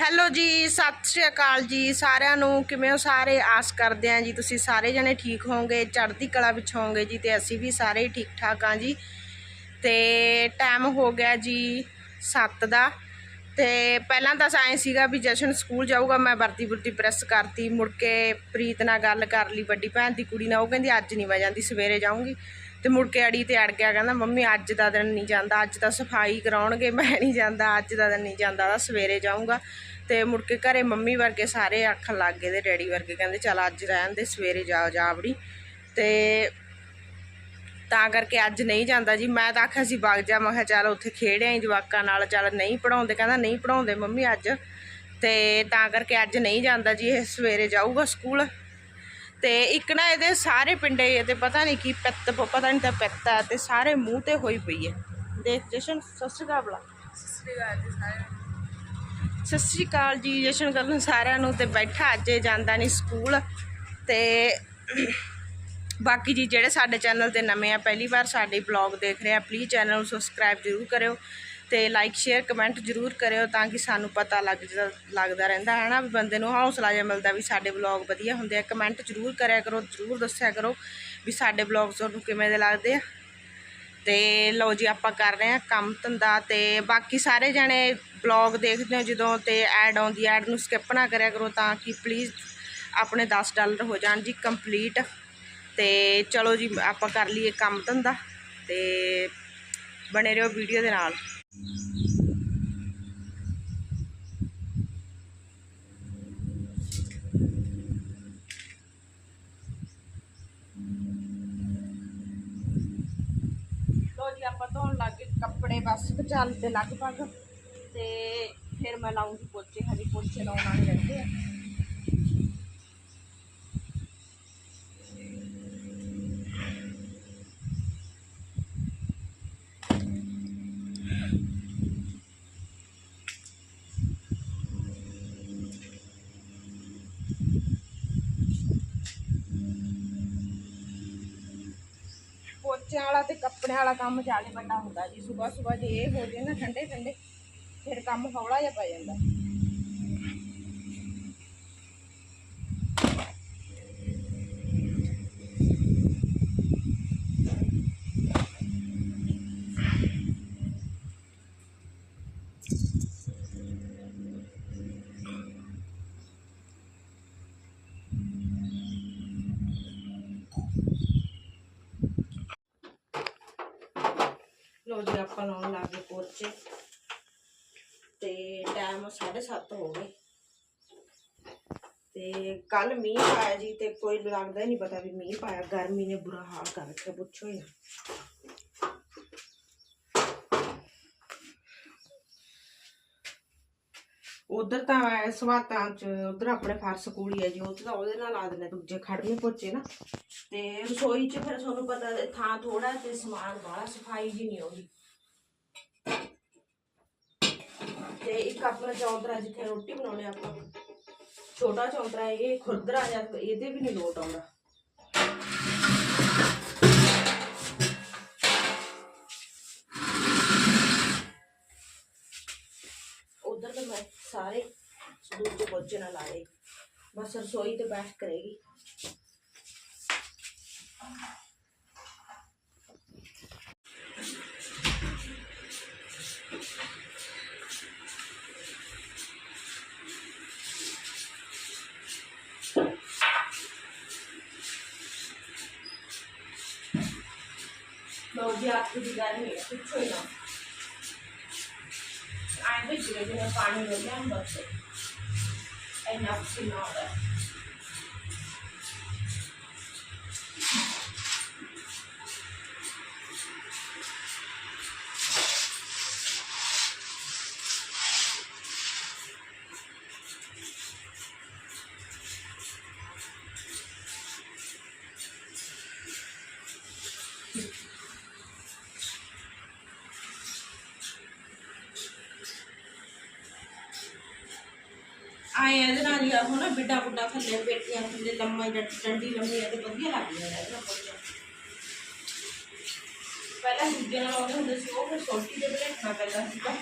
Hello ਜੀ, ਸਤਿ ਸ਼੍ਰੀ ਅਕਾਲ ਜੀ ਸਾਰਿਆਂ ਨੂੰ। ਕਿਵੇਂ ਹੋ ਸਾਰੇ? ਆਸ ਕਰਦੇ ਆਂ ਜੀ ਤੁਸੀਂ ਸਾਰੇ ਜਣੇ ਠੀਕ ਹੋਵੋਗੇ, ਚੜ੍ਹਦੀ ਕਲਾ ਵਿੱਚ ਹੋਵੋਗੇ ਜੀ ਤੇ ਅਸੀਂ ਵੀ ਸਾਰੇ ਠੀਕ ਠਾਕ ਆਂ ਜੀ। ਤੇ ਟਾਈਮ ਹੋ ਗਿਆ ਜੀ 7 ਦਾ। ਤੇ ਪਹਿਲਾਂ ਤਾਂ ਸਾਇੰਸ ਸੀਗਾ ਵੀ ਜਸ਼ਨ ਸਕੂਲ ਜਾਊਗਾ, ਮੈਂ ਵਰਦੀ ਵਰਦੀ ਪ੍ਰੈਸ ਕਰਤੀ, ਮੁੜ ਕੇ ਪ੍ਰੀਤ ਨਾਲ ਗੱਲ ਕਰ ਲਈ ਵੱਡੀ ਭੈਣ ਦੀ, ਕੁੜੀ ਨਾਲ। ਉਹ ਕਹਿੰਦੀ, ਅੱਜ ਨਹੀਂ ਮੈਂ ਜਾਂਦੀ, ਸਵੇਰੇ ਜਾਊਂਗੀ। ਤੇ ਮੁੜ ਕੇ ਅੜੀ ਤੇ ਅੜ ਗਿਆ, ਕਹਿੰਦਾ, ਮੰਮੀ, ਅੱਜ ਦਾ ਦਿਨ ਨਹੀਂ ਜਾਂਦਾ, ਅੱਜ ਤਾਂ ਸਫ਼ਾਈ ਕਰਾਉਣਗੇ, ਮੈਂ ਨਹੀਂ ਜਾਂਦਾ, ਅੱਜ ਦਾ ਦਿਨ ਨਹੀਂ ਜਾਂਦਾ, ਤਾਂ ਸਵੇਰੇ ਜਾਊਂਗਾ। ਤੇ ਮੁੜ ਕੇ ਘਰੇ ਮੰਮੀ ਵਰਗੇ ਸਾਰੇ ਆਖਣ ਲੱਗ ਗਏ ਤੇ ਡੈਡੀ ਵਰਗੇ ਕਹਿੰਦੇ, ਚੱਲ, ਅੱਜ ਰਹਿਣ ਦੇ, ਸਵੇਰੇ ਜਾ, ਜਾਵੜੀ। ਤੇ ਤਾਂ ਕਰਕੇ ਅੱਜ ਨਹੀਂ ਜਾਂਦਾ ਜੀ। ਮੈਂ ਤਾਂ ਆਖਿਆ ਸੀ, ਵਗ ਜਾ। ਮੈਂ ਕਿਹਾ, ਚੱਲ, ਉੱਥੇ ਖੇਡਿਆ ਹੀ ਜਵਾਕਾਂ ਨਾਲ, ਚੱਲ, ਨਹੀਂ ਪੜਾਉਂਦੇ ਕਹਿੰਦਾ, ਨਹੀਂ ਪੜਾਉਂਦੇ ਮੰਮੀ ਅੱਜ। ਤੇ ਤਾਂ ਕਰਕੇ ਅੱਜ ਨਹੀਂ ਜਾਂਦਾ ਜੀ, ਇਹ ਸਵੇਰੇ ਜਾਊਗਾ ਸਕੂਲ। ਤੇ ਇੱਕ ਨਾ ਇਹਦੇ ਸਾਰੇ ਪਿੰਡੇ ਇਹਦੇ ਪਤਾ ਨਹੀਂ ਕੀ ਪਿੱਤ ਪਤਾ ਨਹੀਂ ਤਾਂ ਪਿੱਤ ਤੇ ਸਾਰੇ ਮੂੰਹ ਤੇ ਹੋਈ ਪਈ ਹੈ। ਦੇਖ ਜਸ਼ਨ ਸਤਿ ਸ਼੍ਰੀ ਅਕਾਲ ਬੁਲਾ ਸਤਿ ਸ਼੍ਰੀ ਅਕਾਲ ਜੀ ਜਸ਼ਨ ਗੱਲ ਨੂੰ ਸਾਰਿਆਂ ਨੂੰ ਤੇ ਬੈਠਾ ਅੱਜ ਜਾਂਦਾ ਨਹੀਂ ਸਕੂਲ ਤੇ ਬਾਕੀ ਜੀ ਜਿਹੜੇ ਸਾਡੇ ਚੈਨਲ ਤੇ ਨਵੇਂ ਆ ਪਹਿਲੀ ਵਾਰ ਸਾਡੇ ਬਲੌਗ ਦੇਖ ਰਹੇ ਆ ਪਲੀਜ਼ ਚੈਨਲ ਨੂੰ ਸਬਸਕ੍ਰਾਈਬ ਜ਼ਰੂਰ ਕਰਿਓ। ਤੇ ਲਾਈਕ ਸ਼ੇਅਰ ਕਮੈਂਟ ਜ਼ਰੂਰ ਕਰਿਓ ਤਾਂ ਕਿ ਸਾਨੂੰ ਪਤਾ ਲੱਗ ਜ- ਲੱਗਦਾ ਰਹਿੰਦਾ ਹੈ ਨਾ ਵੀ ਬੰਦੇ ਨੂੰ ਹੌਸਲਾ ਜਿਹਾ ਮਿਲਦਾ ਵੀ ਸਾਡੇ ਬਲੌਗ ਵਧੀਆ ਹੁੰਦੇ ਆ। ਕਮੈਂਟ ਜ਼ਰੂਰ ਕਰਿਆ ਕਰੋ, ਜ਼ਰੂਰ ਦੱਸਿਆ ਕਰੋ ਵੀ ਸਾਡੇ ਬਲੌਗ ਤੁਹਾਨੂੰ ਕਿਵੇਂ ਦੇ ਲੱਗਦੇ ਆ। ਤੇ ਲਓ ਜੀ, ਆਪਾਂ ਕਰ ਰਹੇ ਹਾਂ ਕੰਮ ਧੰਦਾ ਤੇ ਬਾਕੀ ਸਾਰੇ ਜਣੇ ਬਲੌਗ ਦੇਖਦੇ ਹੋ ਜਦੋਂ ਤੇ ਐਡ ਆਉਂਦੀ ਐਡ ਨੂੰ ਸਕਿਪ ਨਾ ਕਰਿਆ ਕਰੋ ਤਾਂ ਕਿ ਪਲੀਜ਼ ਆਪਣੇ 10 ਡਾਲਰ ਹੋ ਜਾਣ ਜੀ ਕੰਪਲੀਟ ਤੇ ਚਲੋ ਜੀ, ਆਪਾਂ ਕਰ ਲਈਏ ਕੰਮ ਧੰਦਾ ਤੇ ਬਣੇ ਰਹੋ ਵੀਡੀਓ ਦੇ ਨਾਲ। ਲੱਗ ਗਏ ਕੱਪੜੇ ਬਸ ਚੱਲ ਤੇ ਲਗਭਗ ਤੇ ਫਿਰ ਮੈਂ ਲਾਉਂਗੀ ਪੋਚੇ ਹਜੇ ਪੋਚੇ ਲਾਉਣ ਵਾਲੇ ਰਹਿੰਦੇ ਆ। ਪੋਚਿਆਂ ਵਾਲਾ ਤੇ ਕੱਪੜਿਆਂ ਵਾਲਾ ਕੰਮ ਜ਼ਿਆਦਾ ਵੱਡਾ ਹੁੰਦਾ ਜੀ। ਸਵੇਰ ਸਵੇਰ ਜੇ ਇਹ ਹੋ ਜੇ ਨਾ ਠੰਡੇ ਠੰਡੇ ਫਿਰ ਕੰਮ ਹੌਲਾ ਜਿਹਾ ਪੈ ਜਾਂਦਾ। ਆਪਾਂ ਲਾਉਣ ਲੱਗ ਗਏ ਪੋਚੇ। ਤੇ ਟਾਈਮ 7:30 ਹੋ ਗਏ। ਤੇ ਕੱਲ ਮੀਂਹ ਪਾਇਆ ਜੀ ਤੇ ਕੋਈ ਲੱਗਦਾ ਹੀ ਨਹੀਂ ਪਤਾ ਵੀ ਮੀਂਹ ਪਾਇਆ। ਗਰਮੀ ਨੇ ਬੁਰਾ ਹਾਲ ਕਰ ਰੱਖਿਆ, ਪੁੱਛੋ ਹੀ ਉਧਰ ਤਾਂ ਸਵਾਤਾਂ ਚ ਉਧਰ ਆਪਣੇ ਫਰਸ਼ ਕੂੜੀ ਹੈ ਜੀ ਉਹ ਤਾਂ ਉਹਦੇ ਨਾਲ ਲਾ ਦਿੰਦੇ ਦੂਜੇ ਖੜਵੇਂ ਪੋਚੇ ਨਾ। ਤੇ ਰਸੋਈ ਚ ਫਿਰ ਤੁਹਾਨੂੰ ਪਤਾ ਥਾਂ ਥੋੜਾ ਤੇ ਸਮਾਨ ਵਾਲਾ ਸਫ਼ਾਈ ਜੀ ਨਹੀਂ ਆਉਂਦੀ। ਤੇ ਇੱਕ ਆਪਣਾ ਚੌਂਤਰਾ ਜਿੱਥੇ ਰੋਟੀ ਬਣਾਉਣੇ ਆਪਾਂ ਛੋਟਾ ਚੌਂਤਰਾ ਇਹ ਖੁਰਦਰਾ ਜਾਂ ਇਹਦੇ ਵੀ ਨਹੀਂ ਲੋਟ ਆਉਂਦਾ ਉਧਰ ਤਾਂ ਮੈਂ ਸਾਰੇ ਦੂਜੇ ਪੋਚੇ ਨਾਲ ਲਾਏ ਬਸ ਰਸੋਈ ਤੇ ਬੈਠ ਕਰੇਗੀ ਲੋ ਜੀ ਆਪ ਦੀ ਗੱਲ ਨਹੀਂ ਹੈ ਪੁੱਛੋ ਹੀ ਨਾ ਆਏ ਵਿੱਚ ਜਿਹੜੇ ਪਾਣੀ ਹੋ ਗਿਆ ਬਸ ਇੰਨਾ ਇਹਦੇ ਬਿੱਡਾ ਬੁੱਡਾ ਥੱਲੇ ਪੇਟੀਆਂ ਥੱਲੇ ਲੰਮਾ ਡੰਡੀ ਲੰਮੀ ਆ ਤੇ ਵਧੀਆ ਲੱਗਦੀਆਂ ਨੇ ਇਹਦਾ ਪਹਿਲਾਂ ਦੂਜੇ ਨਾਲ ਆਉਂਦੇ ਹੁੰਦੇ ਸੀ, ਉਹ ਫਿਰ ਛੋਟੀ ਦੇ ਬਲੇਟਣਾ ਪੈਂਦਾ ਸੀਗਾ।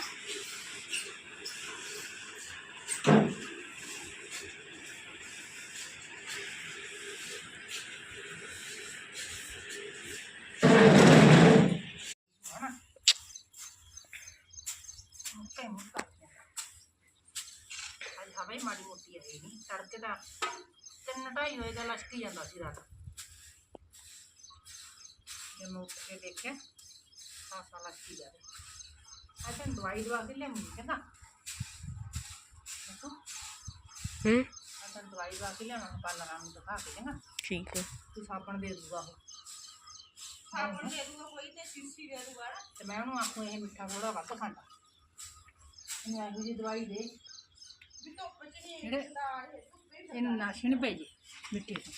ਮਾੜੀ ਮੋਟੀ ਆਈ ਨਹੀਂ ਤੜਕੇ ਦਾ ਤਿੰਨ ਢਾਈ ਵਜੇ ਦਾ ਲਸ਼ਕੀ ਜਾਂਦਾ ਸੀ ਰਾਤ। ਜੇ ਮੈਂ ਉੱਠ ਕੇ ਦੇਖਿਆ ਸਾਸਾ ਲਸ਼ਕੀ ਜਾ ਰਿਹਾ। ਅੱਜ ਤੈਨੂੰ ਦਵਾਈ ਦਵਾ ਕੇ ਲਿਆਉਂਗੀ ਕਹਿੰਦਾ। ਦੇਖੋ ਹੂੰ। ਅੱਜ ਤੈਨੂੰ ਦਵਾਈ ਦਵਾ ਕੇ ਲਿਆਵਾਂਗਾ ਪਾਰਲਰਾਂ ਨੂੰ ਦਿਖਾ ਕੇ ਕਹਿੰਦਾ। ਠੀਕ ਹੈ। ਤੂੰ ਸਾਬਣ ਦੇ ਦੂਗਾ ਉਹ। ਸਾਬਣ ਦੇ ਦੂਗਾ ਕੋਈ ਤੇ ਸ਼ੀਸ਼ੀ ਦੇ ਦੂਗਾ। ਤੇ ਮੈਂ ਉਹਨੂੰ ਆਖੂ ਇਹ ਮਿੱਠਾ ਥੋੜਾ ਵੱਧ ਖਾਂਦਾ। ਇਹਨੂੰ ਇਹੋ ਜਿਹੀ ਦਵਾਈ ਦੇ। ਜਿਹੜੇ ਇਹਨੂੰ ਨਾ ਛਿਣ ਪੈ ਜੇ ਮਿੱਠੇ ਤੋਂ।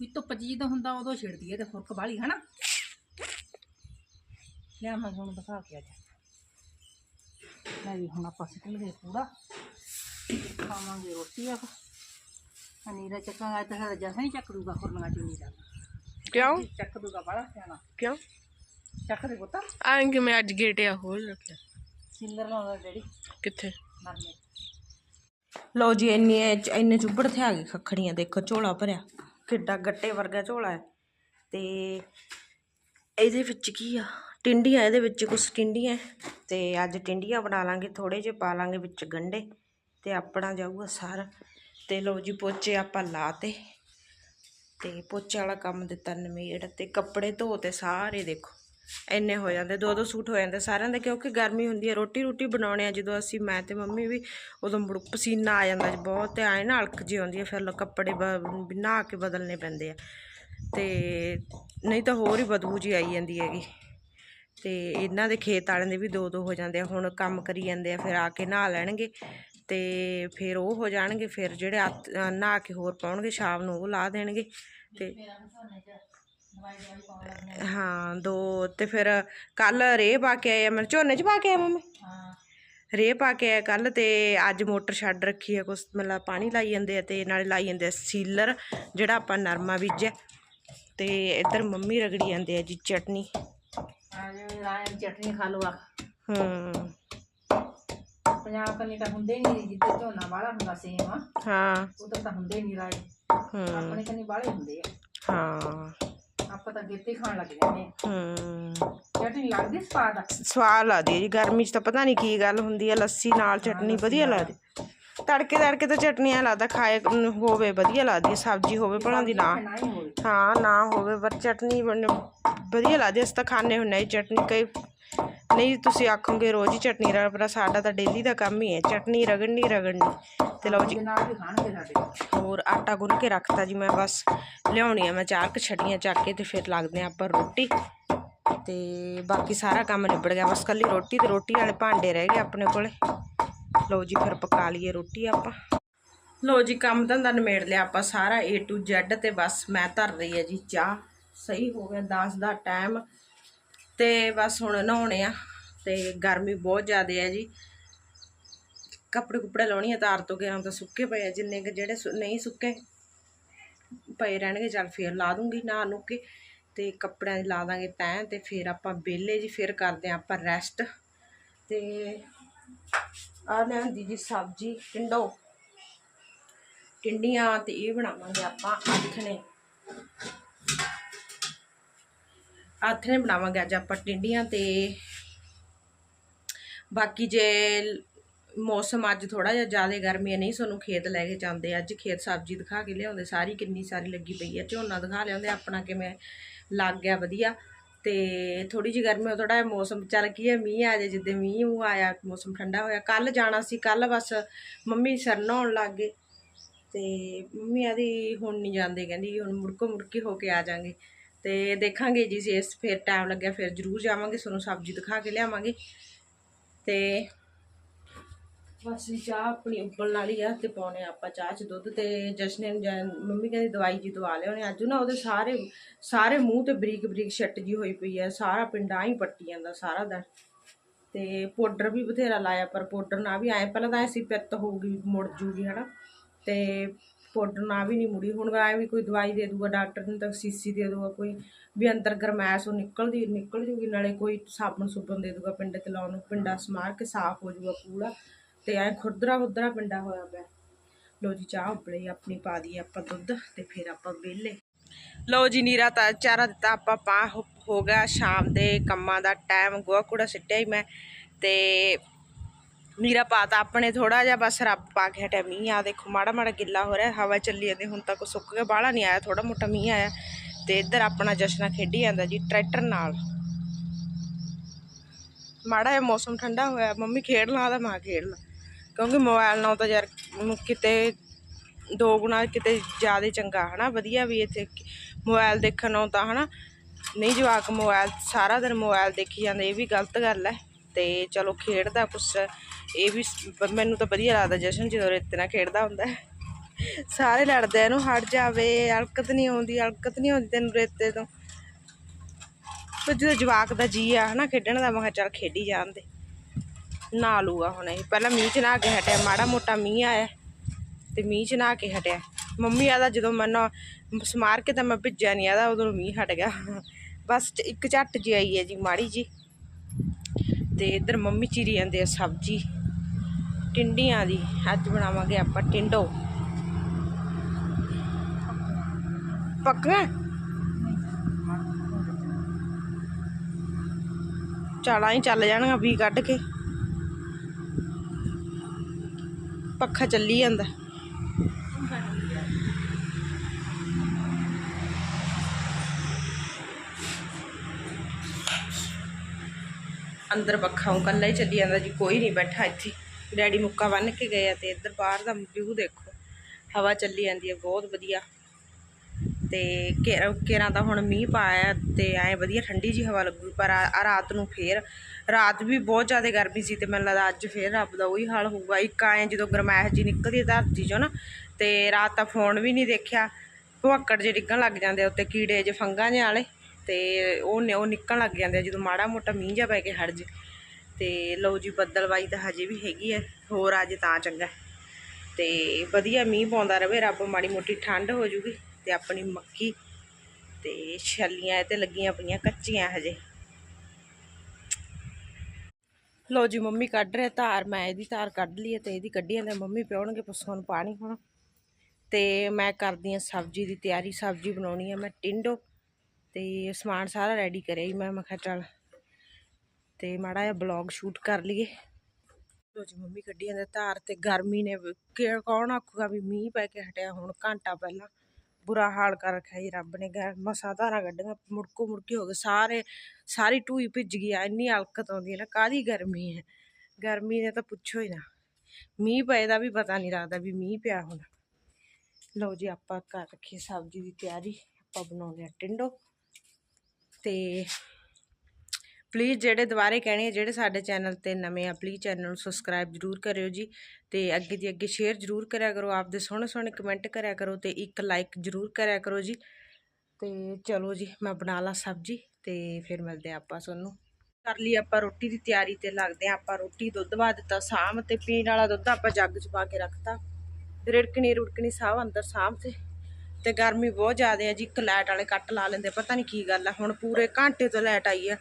ਵੀ ਧੁੱਪ 'ਚ ਜਦੋਂ ਹੁੰਦਾ ਉਦੋਂ ਛਿੜਦੀ ਹੈ ਤੇ ਫੁਰਕ ਵਾਲੀ ਹਨਾ? ਲਿਆ ਮੈਂ ਤੁਹਾਨੂੰ ਦਿਖਾ ਕੇ ਅੱਜ ਲੈ ਵੀ ਹੁਣ ਆਪਾਂ ਸਿੱਟ ਲਗੇ ਪੂਰਾ। ਖਾਵਾਂਗੇ ਰੋਟੀ ਆ ਅਨੀਰਾ ਚੱਕਾਂਗਾ ਤਾਂ ਸਾਡਾ ਜੈਸਾ ਨਹੀਂ ਚੱਕ ਦੂਗਾ ਖੁਰਲੀਆਂ ਚੋਂ ਨਹੀਂ ਜਾਣਾ ਕਿਉਂ ਚੱਕ ਦੂਗਾ ਬੜਾ ਸਿਆਣਾ। ਕਿਉਂ? ਚੱਕ ਦੇ ਪੁੱਤ। ਆਂ ਕਿ ਮੈਂ ਅੱਜ ਗੇਟਿਆ ਖੋਲ ਰੱਖਿਆ? ਸਿੰਦਰ ਲਾਉਂਦਾ ਡੈਡੀ। ਕਿੱਥੇ? ਨਰਮੇ ਲਓ ਜੀ, ਇੰਨੀ ਇੰਨੇ ਚੁੱਭੜ ਤੇ ਆ ਗਏ ਖੱਖੜੀਆਂ, ਦੇਖੋ, ਝੋਲਾ ਭਰਿਆ। ਕਿੱਡਾ ਗੱਟੇ ਵਰਗਾ ਝੋਲਾ ਹੈ। ਤੇ ਇਹਦੇ ਵਿੱਚ ਕੀ ਆ? ਟਿੰਡੀਆਂ, ਇਹਦੇ ਵਿੱਚ ਕੁਝ ਟਿੰਡੀਆਂ ਤੇ ਅੱਜ ਟਿੰਡੀਆਂ ਬਣਾ ਲਾਂਗੇ ਥੋੜੇ ਜਿਹੇ ਪਾ ਲਾਂਗੇ ਵਿੱਚ ਗੰਡੇ ਤੇ ਆਪਣਾ ਜਾਊਗਾ ਸਾਰ। ਤੇ ਲਓ ਜੀ, ਪੋਚੇ ਆਪਾਂ ਲਾਤੇ। ਤੇ ਪੋਚੇ ਵਾਲਾ ਕੰਮ ਦਿੱਤਾ ਨਮੇੜ। ਤੇ ਕੱਪੜੇ ਧੋ ਤੇ ਸਾਰੇ ਦੇਖੋ। ਇੰਨੇ ਹੋ ਜਾਂਦੇ, ਦੋ ਦੋ ਸੂਟ ਹੋ ਜਾਂਦੇ ਸਾਰਿਆਂ ਦੇ, ਕਿਉਂਕਿ ਗਰਮੀ ਹੁੰਦੀ ਹੈ, ਰੋਟੀ ਰੋਟੀ ਬਣਾਉਣੇ ਆ, ਜਦੋਂ ਅਸੀਂ, ਮੈਂ ਤੇ ਮੰਮੀ ਵੀ, ਉਦੋਂ ਮੁੜ ਪਸੀਨਾ ਆ ਜਾਂਦਾ ਬਹੁਤ, ਤੇ ਐਂ ਨਾ ਅਲਕ ਜੀ ਆਉਂਦੀ ਹੈ, ਫਿਰ ਕੱਪੜੇ ਬ- ਨਹਾ ਕੇ ਬਦਲਨੇ ਪੈਂਦੇ ਆ। ਤੇ ਨਹੀਂ ਤਾਂ ਹੋਰ ਹੀ ਬਦਬੂ ਜੀ ਆਈ ਜਾਂਦੀ ਹੈਗੀ। ਤੇ ਇਹਨਾਂ ਦੇ ਖੇਤ ਵਾਲਿਆਂ ਦੇ ਵੀ ਦੋ ਦੋ ਹੋ ਜਾਂਦੇ ਆ, ਹੁਣ ਕੰਮ ਕਰੀ ਜਾਂਦੇ ਆ, ਫਿਰ ਆ ਕੇ ਨਹਾ ਲੈਣਗੇ, ਤੇ ਫਿਰ ਉਹ ਹੋ ਜਾਣਗੇ, ਫਿਰ ਜਿਹੜੇ ਨਹਾ ਕੇ ਹੋਰ ਪਾਉਣਗੇ, ਸ਼ਾਮ ਨੂੰ ਉਹ ਲਾ ਦੇਣਗੇ, ਤੇ ਹਾਂ ਦੋ ਤੇ ਫਿਰ ਕੱਲ ਰੇ ਪਾ ਕੇ ਆਏ ਆ ਮੈਂ ਝੋਨੇ ਚ ਪਾ ਕੇ ਆਇਆ ਮੰਮੀ ਹਾਂ ਰੇ ਪਾ ਕੇ ਆਇਆ ਕੱਲ ਤੇ ਅੱਜ ਮੋਟਰ ਛੱਡ ਰੱਖੀ ਹੈ ਕੁਛ ਮਤਲਬ ਪਾਣੀ ਲਾਈ ਜਾਂਦੇ ਆ ਤੇ ਨਾਲੇ ਲਾਈ ਜਾਂਦੇ ਆ ਸੀਲਰ ਜਿਹੜਾ ਆਪਾਂ ਨਰਮਾ ਬੀਜਿਆ ਤੇ ਇੱਧਰ ਮੰਮੀ ਰਗੜੀ ਜਾਂਦੇ ਆ ਜੀ ਚਟਨੀ ਅੱਜ ਰਾਇਣ ਚਟਨੀ ਖਾ ਲਵਾ ਹੂੰ ਪੰਜਾਬ ਕੰਨੀ ਤਾਂ ਹੁੰਦੇ ਹੀ ਨਹੀਂ ਜਿੱਥੇ ਝੋਨਾ ਵਾਲਾ ਹੁੰਦਾ ਸੇਮ ਆ ਹਾਂ ਉਧਰ ਤਾਂ ਹੁੰਦੇ ਹੀ ਨਹੀਂ ਰਾਏ ਹੂੰ ਆਪਣੇ ਕੰਨੀ ਵਾਲੇ ਹੁੰਦੇ ਆ ਹਾਂ ਆਪਾਂ ਤਾਂ ਗੇਤੇ ਖਾਣ ਲੱਗ ਜਾਂਦੇ ਆ ਹੂੰ। ਚਟਨੀ ਲੱਗਦੀ ਸਵਾਦ ਆ? ਸਵਾਦ ਲੱਗਦੀ ਹੈ ਜੀ ਗਰਮੀ 'ਚ ਤਾਂ ਪਤਾ ਨਹੀਂ ਕੀ ਗੱਲ ਹੁੰਦੀ ਹੈ ਲੱਸੀ ਨਾਲ ਚਟਨੀ ਵਧੀਆ ਲੱਗਦੀ। ਤੜਕੇ ਤੜਕੇ ਤਾਂ ਚਟਨੀ ਐਂ ਲੱਗਦਾ ਖਾਏ ਨੂੰ ਹੋਵੇ ਵਧੀਆ ਲੱਗਦੀ ਹੈ ਸਬਜ਼ੀ ਹੋਵੇ ਭਲਾਂ ਦੀ ਨਾ। ਨਾ ਹੀ ਹੋਵੇ। ਹਾਂ ਨਾ ਹੋਵੇ ਪਰ ਚਟਨੀ ਬਣ- ਵਧੀਆ ਲੱਗਦੀ ਹੈ। ਅਸੀਂ ਤਾਂ ਖਾਣੇ ਹੁੰਦੇ ਹਾਂ ਜੀ ਚਟਨੀ ਕਈ ਨਹੀਂ ਤੁਸੀਂ ਆਖੋਗੇ ਰੋਜ਼ ਹੀ ਚਟਨੀ ਰਗੜ ਪਰ ਸਾਡਾ ਤਾਂ ਡੇਲੀ ਦਾ ਕੰਮ ਹੀ ਹੈ। ਚਟਨੀ ਰਗੜਨੀ ਰਗੜਨੀ। ਤੇ ਲਓ ਜੀ। ਨਾਲ ਵੀ ਖਾਣਗੇ ਸਾਡੇ ਹੋਰ ਆਟਾ ਗੁੰਨ ਕੇ ਰੱਖਤਾ ਜੀ ਮੈਂ ਬਸ। ਲਿਆਉਣੀ ਆ ਮੈਂ ਚਾਰ ਕੁ ਛੜੀਆਂ ਚੱਕ ਕੇ ਤੇ ਫਿਰ ਲੱਗਦੇ ਆ ਆਪਾਂ ਰੋਟੀ। ਤੇ ਬਾਕੀ ਸਾਰਾ ਕੰਮ ਨਿਬੜ ਗਿਆ। ਬਸ ਕੱਲੀ ਰੋਟੀ ਤੇ ਰੋਟੀ ਵਾਲੇ ਭਾਂਡੇ ਰਹਿ ਗਏ ਆਪਣੇ ਕੋਲੇ। ਲਓ ਜੀ ਫਿਰ ਪਕਾ ਲਈਏ ਰੋਟੀ ਆਪਾਂ। ਲਓ ਜੀ ਕੰਮ ਧੰਦਾ ਨਿਮੇੜ ਲਿਆ ਆਪਾਂ ਸਾਰਾ A to Z ਤੇ ਬਸ ਮੈਂ ਧਰ ਰਹੀ ਆ ਜੀ ਚਾਹ। ਸਹੀ ਹੋ ਗਿਆ 10 ਦਾ ਟਾਈਮ ਤੇ ਬਸ ਹੁਣ ਨਹਾਉਣੇ ਆ। ਤੇ ਗਰਮੀ ਬਹੁਤ ਜ਼ਿਆਦਾ ਹੈ ਜੀ। ਕੱਪੜੇ ਕੁਪੜੇ ਲਾਉਣੀ ਆ ਤਾਰ ਤੋਂ ਗਿਆ ਤਾਂ ਸੁੱਕੇ ਪਏ ਆ, ਜਿੰਨੇ ਕੁ ਜਿਹੜੇ ਨਹੀਂ ਸੁੱਕੇ, ਪਏ ਰਹਿਣਗੇ, ਚੱਲ ਫੇਰ ਲਾ ਦੂੰਗੀ ਨਾ ਨੂੰ ਤੇ ਕੱਪੜਿਆਂ ਦੀ ਲਾ ਦਾਂਗੇ ਤੈਂ ਤੇ ਫਿਰ ਆਪਾਂ ਵਿਹਲੇ ਜੀ, ਫਿਰ ਕਰਦੇ ਆਂ ਆਪਾਂ ਰੈਸਟ ਤੇ ਆ ਲਿਆਂਦੀ ਜੀ ਸਬਜ਼ੀ, ਟਿੰਡੋ। ਟਿੰਡੀਆਂ ਤੇ ਇਹ ਬਣਾਵਾਂਗੇ ਆਪਾਂ ਆਥਣੇ। ਆਥਣੇ ਬਣਾਵਾਂਗੇ ਅੱਜ ਆਪਾਂ ਟਿੰਡੀਆਂ ਤੇ। ਬਾਕੀ ਜੇ ਮੌਸਮ ਅੱਜ ਥੋੜਾ ਜਿਹਾ ਜ਼ਿਆਦਾ ਗਰਮੀ ਹੈ, ਨਹੀਂ ਸਾਨੂੰ ਖੇਤ ਲੈ ਕੇ ਜਾਂਦੇ, ਅੱਜ ਖੇਤ ਸਬਜ਼ੀ ਦਿਖਾ ਕੇ ਲਿਆਉਂਦੇ, ਸਾਰੀ ਕਿੰਨੀ ਸਾਰੀ ਲੱਗੀ ਪਈ ਹੈ, ਝੋਨਾ ਦਿਖਾ ਲਿਆਉਂਦੇ, ਆਪਣਾ ਕਿਵੇਂ ਲੱਗ ਗਿਆ ਵਧੀਆ। ਤੇ ਥੋੜੀ ਜਿਹੀ ਗਰਮੀ ਥੋੜਾ ਜਿਹਾ ਮੌਸਮ ਚੱਲ ਕੀ ਹੈ, ਮੀਂਹ ਆ ਜਾਏ, ਜਿੱਦੇ ਮੀਂਹ ਉਹ ਆਇਆ, ਮੌਸਮ ਠੰਡਾ ਹੋਇਆ। ਕੱਲ ਜਾਣਾ ਸੀ ਕੱਲ ਬਸ ਮੰਮੀ ਸਿਰ ਨਹਾਉਣ ਲੱਗ ਗਏ। ਤੇ ਮੰਮੀ ਆਦੀ ਹੁਣ ਨਹੀਂ ਜਾਂਦੇ, ਕਹਿੰਦੀ ਹੁਣ ਮੁੜਕੋ ਮੁੜਕੀ ਹੋ ਕੇ ਆ ਜਾਾਂਗੇ। ਤੇ ਦੇਖਾਂਗੇ ਜੀ, ਜੇ ਇਸ ਫਿਰ ਟਾਈਮ ਲੱਗਿਆ, ਫਿਰ ਜ਼ਰੂਰ ਜਾਵਾਂਗੇ, ਤੁਹਾਨੂੰ ਸਬਜ਼ੀ ਦਿਖਾ ਕੇ ਲਿਆਵਾਂਗੇ। ਤੇ ਬਸ ਚਾਹ ਆਪਣੀ ਉਬਲਣ ਵਾਲੀ ਆ ਤੇ ਪਾਉਣੇ ਆ ਆਪਾਂ ਚਾਹ ਚ ਦੁੱਧ ਤੇ ਜਸ਼ਨੇ ਨੂੰ ਮੰਮੀ ਕਹਿੰਦੀ ਦਵਾਈ ਜੀ ਦਵਾ ਲਿਆਉਣੇ ਅੱਜ ਨਾ ਉਹਦੇ ਸਾਰੇ ਸਾਰੇ ਮੂੰਹ ਤੇ ਬਰੀਕ ਬਰੀਕ ਛੱਟ ਜੀ ਹੋਈ ਪਈ ਆ, ਸਾਰਾ ਪਿੰਡਾਂ ਹੀ ਪੱਟੀ ਜਾਂਦਾ ਸਾਰਾ ਦਿਨ। ਤੇ ਪਾਊਡਰ ਵੀ ਬਥੇਰਾ ਲਾਇਆ, ਪਰ ਪਾਊਡਰ ਨਾ ਵੀ ਆਏ, ਪਹਿਲਾਂ ਤਾਂ ਐਸੀ ਪਿੱਤ ਹੋਊਗੀ, ਮੁੜ ਜੂਗੀ, ਹਨਾ। ਤੇ ਪਾਊਡਰ ਨਾ ਵੀ ਨਹੀਂ ਮੁੜੀ, ਹੁਣ ਐ ਵੀ ਕੋਈ ਦਵਾਈ ਦੇ ਦੂਗਾ, ਡਾਕਟਰ ਨੇ ਤਾਂ ਸੀਸੀ ਦੇ ਦੂਗਾ, ਕੋਈ ਵੀ ਅੰਦਰ ਗਰਮੈਸ਼ ਉਹ ਨਿਕਲਦੀ, ਨਿਕਲ ਜੂਗੀ, ਨਾਲੇ ਕੋਈ ਸਾਬਣ ਸੁਬਣ ਦੇ ਦੂਗਾ ਪਿੰਡ ਤੇ ਲਾਉਣ ਨੂੰ, ਪਿੰਡਾ ਸਮਾਰ ਕੇ ਸਾਫ਼ ਹੋ ਜੂਗਾ ਪੂਰਾ। ਤੇ ਐ ਖੁਰਦਰਾ ਖੁਰਦਰਾ ਪਿੰਡਾ ਹੋਇਆ ਪਿਆ। ਲੋ ਜੀ, ਚਾਹ ਉਬਲੀ ਆਪਣੀ ਪਾ ਦਈਏ ਆਪਾਂ ਦੁੱਧ ਤੇ ਫਿਰ ਆਪਾਂ ਵਿਹਲੇ। ਲੋ ਜੀ, ਨੀਰਾ ਤਾਂ ਚਾਰਾ ਦਿੱਤਾ, ਆਪਾਂ ਪਾ ਹੋ- ਗਿਆ ਸ਼ਾਮ ਦੇ ਕੰਮਾਂ ਦਾ ਟਾਈਮ, ਗੋਹਾ ਕੂੜਾ ਸਿੱਟਿਆ ਹੀ ਮੈਂ। ਤੇ ਨੀਰਾ ਪਾਤਾ ਆਪਣੇ ਥੋੜਾ ਜਿਹਾ, ਬਸ ਰੱਬ ਪਾ ਕੇ ਹਟਿਆ ਮੀਂਹ ਆ। ਦੇਖੋ, ਮਾੜਾ ਮਾੜਾ ਗਿੱਲਾ ਹੋ ਰਿਹਾ, ਹਵਾ ਚੱਲੀ ਜਾਂਦੀ, ਹੁਣ ਤੱਕ ਸੁੱਕ ਕੇ ਬਾਹਲਾ ਨਹੀਂ ਆਇਆ ਥੋੜਾ ਮੋਟਾ ਮੀਂਹ ਆਇਆ। ਤੇ ਇੱਧਰ ਆਪਣਾ ਜਸ਼ਨਾ ਖੇਡੀ ਜਾਂਦਾ ਜੀ, ਟਰੈਕਟਰ ਨਾਲ। ਮਾੜਾ ਜਿਹਾ ਮੌਸਮ ਠੰਡਾ ਹੋਇਆ, ਮੰਮੀ ਖੇਡ ਲਾ ਤਾਂ ਮਾਂ ਖੇਡ ਲਾ। ਕਿਉਂਕਿ ਮੋਬਾਈਲ ਨਾਲ ਤਾਂ ਯਾਰ ਕਿਤੇ ਦੋ ਗੁਣਾ ਕਿਤੇ ਜ਼ਿਆਦਾ ਚੰਗਾ, ਹਨਾ? ਵਧੀਆ ਵੀ ਇੱਥੇ ਮੋਬਾਈਲ ਦੇਖਣ ਨੂੰ ਤਾਂ, ਹਨਾ? ਨਹੀਂ ਜਵਾਕ ਮੋਬਾਈਲ, ਸਾਰਾ ਦਿਨ ਮੋਬਾਈਲ ਦੇਖੀ ਜਾਂਦੇ, ਇਹ ਵੀ ਗਲਤ ਗੱਲ ਹੈ ਤੇ ਚਲੋ ਖੇਡਦਾ ਕੁਛ, ਇਹ ਵੀ ਮੈਨੂੰ ਤਾਂ ਵਧੀਆ ਲੱਗਦਾ ਜਸ਼ਨ ਜਦੋਂ ਰੇਤੇ ਨਾਲ ਖੇਡਦਾ ਹੁੰਦਾ। ਸਾਰੇ ਲੜਦੇ ਇਹਨੂੰ, ਹਟ ਜਾਵੇ ਅਲਕਤ ਨਹੀਂ ਆਉਂਦੀ ਅਲਕਤ ਨਹੀਂ ਆਉਂਦੀ ਤੈਨੂੰ ਰੇਤੇ ਤੋਂ। ਪਰ ਜਦੋਂ ਜਵਾਕ ਦਾ ਜੀ ਆ, ਹਨਾ? ਖੇਡਣ ਦਾ, ਮੈਂ ਕਿਹਾ ਚੱਲ ਖੇਡੀ ਜਾਣ ਦੇ। ਨਹਾ ਲੂਗਾ ਹੁਣ ਇਹ। ਪਹਿਲਾਂ ਮੀਂਹ ਚ ਨਹਾ ਕੇ ਹਟਿਆ, ਮਾੜਾ ਮੋਟਾ ਮੀਂਹ ਆਇਆ ਤੇ ਮੀਂਹ ਚ ਨਹਾ ਕੇ ਹਟਿਆ। ਮੰਮੀ ਆਦਾ ਜਦੋਂ ਮੈਨੂੰ ਸਮਾਰ ਕੇ ਤਾਂ ਮੈਂ ਭਿੱਜਿਆ ਨਹੀਂ ਆਦਾ ਉਦੋਂ ਮੀਂਹ ਹਟ ਗਿਆ। ਬਸ ਇੱਕ ਝੱਟ ਜੀ ਆਈ ਹੈ ਜੀ, ਮਾੜੀ ਜੀ ਤੇ ਇੱਧਰ ਮੰਮੀ ਚੀਰੀ ਜਾਂਦੇ ਆ ਸਬਜ਼ੀ, ਟਿੰਡੀਆਂ ਦੀ। ਅੱਜ ਬਣਾਵਾਂਗੇ ਆਪਾਂ ਟਿੰਡੋ। ਪੱਕਾ ਚਾਲਾਂ ਹੀ ਚੱਲ ਜਾਣਗੀਆਂ ਵੀ ਕੱਢ ਕੇ। ਪੱਖਾ ਚੱਲੀ ਜਾਂਦਾ। ਅੰਦਰ ਪੱਖਾ ਉਹ ਕੱਲਾ ਹੀ ਚੱਲੀ ਜਾਂਦਾ ਜੀ, ਕੋਈ ਨਹੀਂ ਬੈਠਾ ਇੱਥੇ। ਡੈਡੀ ਮੁੱਕਾ ਬੰਨ ਕੇ ਗਏ ਆ ਤੇ ਇੱਧਰ ਬਾਹਰ ਦਾ ਵਿਊ ਦੇਖੋ। ਹਵਾ ਚੱਲੀ ਜਾਂਦੀ ਹੈ, ਬਹੁਤ ਵਧੀਆ। ਤੇ ਕੇਰਾਂ ਕੇਰਾਂ ਤਾਂ ਹੁਣ ਮੀਂਹ ਪਾਇਆ ਤੇ ਐ ਵਧੀਆ ਠੰਡੀ ਜੀ ਹਵਾ ਲੱਗੂ, ਪਰ ਆ ਰਾਤ ਨੂੰ ਫੇਰ, ਰਾਤ ਵੀ ਬਹੁਤ ਜ਼ਿਆਦਾ ਗਰਮੀ ਸੀ ਤੇ ਮੈਨੂੰ ਲੱਗਦਾ ਅੱਜ ਫੇਰ ਰੱਬ ਦਾ ਉਹੀ ਹਾਲ ਹੋਊਗਾ। ਇੱਕ ਆਏ ਜਦੋਂ ਗਰਮੈਸ਼ ਜੀ ਨਿਕਲਦੀ ਹੈ ਧਰਤੀ ਚੋਂ ਨਾ, ਤੇ ਰਾਤ ਤਾਂ ਫੋਨ ਵੀ ਨਹੀਂ ਦੇਖਿਆ। ਭੁੱਕੜ ਜੇ ਡਿੱਗਣ ਲੱਗ ਜਾਂਦੇ ਉੱਤੇ, ਕੀੜੇ ਜੇ ਫੰਗਾਂ ਜਿਹੇ ਵਾਲੇ, ਤੇ ਉਹ ਨੇ, ਉਹ ਨਿਕਲਣ ਲੱਗ ਜਾਂਦੇ ਆ ਜਦੋਂ ਮਾੜਾ ਮੋਟਾ ਮੀਂਹ ਜਾ ਪੈ ਕੇ ਹਟ ਜੇ। ਤੇ ਲਓ ਜੀ ਬੱਦਲਵਾਈ ਤਾਂ ਹਜੇ ਵੀ ਹੈਗੀ ਹੈ, ਹੋਰ ਅੱਜ ਤਾਂ ਚੰਗਾ। ਹੈ। ਤੇ ਵਧੀਆ ਮੀਂਹ ਪਾਉਂਦਾ ਰਵੇ ਰੱਬ ਮਾੜੀ ਮੋਟੀ ਠੰਡ ਹੋ ਜੂਗੀ। ਤੇ ਆਪਣੀ ਮੱਕੀ ਤੇ ਛੱਲੀਆਂ ਇਹ ਤੇ ਲੱਗੀਆਂ ਪਈਆਂ ਕੱਚੀਆਂ ਹਜੇ। ਲੋ ਜੀ, ਮੰਮੀ ਕੱਢ ਰਿਹਾ ਧਾਰ, ਮੈਂ ਇਹਦੀ ਧਾਰ ਕੱਢ ਲਈ ਤੇ ਇਹਦੀ ਕੱਢੀ ਜਾਂਦੇ ਮੰਮੀ ਪਿਉਣਗੇ ਪਸੋਂ ਨੂੰ ਪਾਣੀ ਹੁਣ। ਤੇ ਮੈਂ ਕਰਦੀ ਆ ਸਬਜ਼ੀ ਦੀ ਤਿਆਰੀ, ਸਬਜ਼ੀ ਬਣਾਉਣੀ ਆ ਮੈਂ ਟਿੰਡੋ ਤੇ ਸਮਾਨ ਸਾਰਾ ਰੈਡੀ ਕਰਿਆ ਜੀ ਮੈਂ ਮੈਂ ਕਿਹਾ ਚੱਲ ਤੇ ਮਾੜਾ ਜਿਹਾ ਬਲੌਗ ਸ਼ੂਟ ਕਰ ਲਈਏ। ਲੋ ਜੀ, ਮੰਮੀ ਕੱਢੀ ਜਾਂਦੇ ਧਾਰ ਤੇ ਗਰਮੀ ਨੇ ਕੌਣ ਆਖੂਗਾ ਵੀ ਮੀਂਹ ਪੈ ਕੇ ਹਟਿਆ, ਹੁਣ ਘੰਟਾ ਪਹਿਲਾਂ। ਬੁਰਾ ਹਾਲ ਕਰ ਰੱਖਿਆ ਜੀ, ਰੱਬ ਨੇ ਗੈਰ ਮਸਾ ਧਾਰਾਂ ਕੱਢੀਆਂ, ਮੁੜਕੋ ਮੁੜਕੀ ਹੋ ਗਏ, ਸਾਰੇ, ਸਾਰੀ ਟੂਈ ਭਿੱਜ ਗਈ ਆ, ਇੰਨੀ ਹਲਕਤ ਆਉਂਦੀ ਹੈ ਨਾ ਕਾਦੀ ਗਰਮੀ ਹੈ? ਗਰਮੀ ਨੇ ਤਾਂ ਪੁੱਛੋ ਹੀ ਨਾ। ਮੀਂਹ ਪਏ ਦਾ ਵੀ ਪਤਾ ਨਹੀਂ ਲੱਗਦਾ ਵੀ ਮੀਂਹ ਪਿਆ ਹੁਣ। ਲਓ ਜੀ, ਆਪਾਂ ਕਰ ਰੱਖੀ ਸਬਜ਼ੀ ਦੀ ਤਿਆਰੀ, ਆਪਾਂ ਬਣਾਉਂਦੇ ਆ ਟਿੰਡੋ ਤੇ ਪਲੀਜ਼ ਜਿਹੜੇ ਦੁਬਾਰੇ ਕਹਿਣੇ ਆ, ਜਿਹੜੇ ਸਾਡੇ ਚੈਨਲ ਤੇ ਨਵੇਂ ਆ ਪਲੀਜ਼ ਚੈਨਲ ਨੂੰ ਸਬਸਕ੍ਰਾਈਬ ਜਰੂਰ ਕਰਿਓ ਜੀ ਤੇ ਅੱਗੇ ਦੀ ਅੱਗੇ ਸ਼ੇਅਰ ਜਰੂਰ ਕਰਿਆ ਕਰੋ, ਆਪਦੇ ਸੋਹਣੇ ਸੋਹਣੇ ਕਮੈਂਟ ਕਰਿਆ ਕਰੋ ਤੇ ਇੱਕ ਲਾਈਕ ਜਰੂਰ ਕਰਿਆ ਕਰੋ ਜੀ। ਤੇ ਚਲੋ ਜੀ, ਮੈਂ ਬਣਾ ਲਾ ਸਬਜ਼ੀ ਤੇ ਫਿਰ ਮਿਲਦੇ ਆ ਆਪਾਂ ਤੁਹਾਨੂੰ। ਕਰ ਲਈ ਆਪਾਂ ਰੋਟੀ ਦੀ ਤਿਆਰੀ ਤੇ ਲੱਗਦੇ ਆ ਆਪਾਂ ਰੋਟੀ ਦੁੱਧ ਪਾ ਦਿੱਤਾ, ਸਾਂਭ ਤੇ ਪੀਣ ਵਾਲਾ ਦੁੱਧ ਆਪਾਂ ਜੱਗ 'ਚ ਪਾ ਕੇ ਰੱਖਤਾ। ਰਿੜਕਣੀ ਰੁੜਕਣੀ ਸਭ, ਅੰਦਰ ਸਾਂਭ ਤੇ ਤੇ ਗਰਮੀ ਬਹੁਤ ਜ਼ਿਆਦਾ ਹੈ ਜੀ, ਇੱਕ ਲਾਈਟ ਵਾਲੇ ਕੱਟ ਲਾ ਲੈਂਦੇ, ਪਤਾ ਨਹੀਂ ਕੀ ਗੱਲ ਆ, ਹੁਣ ਪੂਰੇ ਘੰਟੇ ਤੋਂ ਲਾਈਟ ਆਈ ਆ।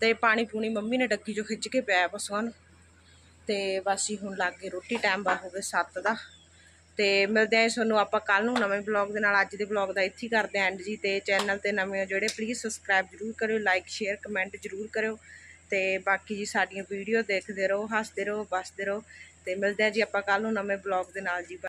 ਤੇ ਪਾਣੀ ਪੂਣੀ ਮੰਮੀ ਨੇ ਡੱਗੀ ਚੋਂ ਖਿੱਚ ਕੇ ਪਿਆ ਪਸ਼ੂਆਂ ਨੂੰ। ਤੇ ਬਸ ਹੀ ਹੁਣ ਲੱਗ ਗਏ ਰੋਟੀ ਟਾਈਮ ਬਾ ਹੋ ਗਏ 7 ਦਾ। ਤੇ ਮਿਲਦੇ ਆਂ ਤੁਹਾਨੂੰ ਆਪਾਂ ਕੱਲ ਨੂੰ ਨਵੇਂ ਬਲੌਗ ਦੇ ਨਾਲ। ਅੱਜ ਦੇ ਬਲੌਗ ਦਾ ਇੱਥੇ ਹੀ ਕਰਦੇ ਆਂ ਐਂਡ ਜੀ। ਤੇ ਚੈਨਲ ਤੇ ਨਵੇਂ ਜਿਹੜੇ ਪਲੀਜ਼ ਸਬਸਕ੍ਰਾਈਬ ਜਰੂਰ ਕਰਿਓ ਲਾਈਕ ਸ਼ੇਅਰ ਕਮੈਂਟ ਜਰੂਰ ਕਰਿਓ। ਤੇ ਬਾਕੀ ਜੀ ਸਾਡੀਆਂ ਵੀਡੀਓ ਦੇਖਦੇ ਰਹੋ, ਹੱਸਦੇ ਰਹੋ ਬਸਦੇ ਰਹੋ। ਤੇ ਮਿਲਦੇ ਆਂ ਜੀ ਆਪਾਂ ਕੱਲ ਨੂੰ ਨਵੇਂ ਬਲੌਗ ਦੇ ਨਾਲ ਜੀ।